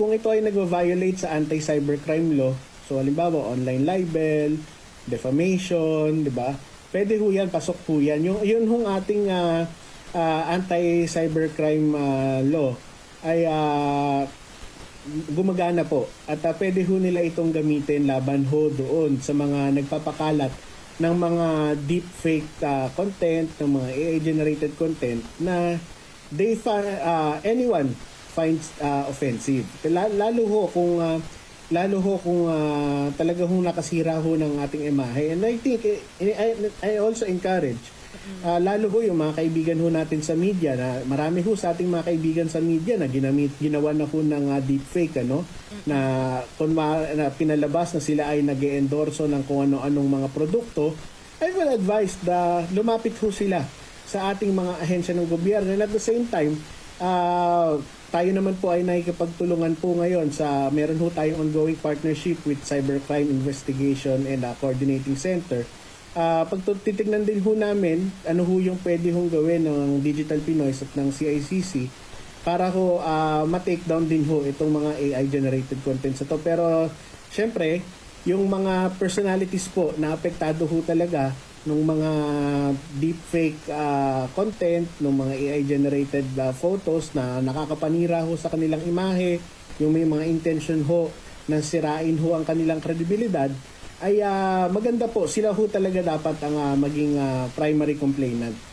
Kung ito ay nag-violate sa anti-cybercrime law, so halimbawa online libel, defamation, di ba? Pwede ho yan, pasok ho yan. Yung, yun hong ating ah, ah, anti-cybercrime ah, law ay ah, gumagana po. At ah, pwede ho nila itong gamitin laban ho doon sa mga nagpapakalat ng mga deepfake ah, content, ng mga AI-generated content na they ah, anyone finds ah, offensive. La- Lalo ho kung ah, lalo ho kung ah, talaga hong nakasira ho ng ating imahe. And I think eh, I, I also encourage Ah, lalo ho yung mga kaibigan ho natin sa media na marami ho sa ating mga kaibigan sa media na ginamit ginawa na ho ng ah, deepfake ano na kung na pinalabas na sila ay nag-endorso ng kung ano-anong mga produkto I will advise na lumapit ho sila sa ating mga ahensya ng gobyerno and at the same time ah, tayo naman po ay nakikipagtulungan po ngayon sa meron ho tayong ongoing partnership with Cybercrime Investigation and ah, Coordinating Center Ah, pag titignan din ho namin ano ho yung pwede hong gawin ng Digital Pinoys at ng CICC para ho ah, ma-take down din ho itong mga AI generated contents ito. Pero syempre, yung mga personalities po na apektado ho talaga ng mga deepfake ah, content, ng mga AI generated ah, photos na nakakapanira ho sa kanilang imahe, yung may mga intention ho na sirain ho ang kanilang kredibilidad, ay ah, maganda po. Sila ho talaga dapat ang ah, maging ah, primary complainant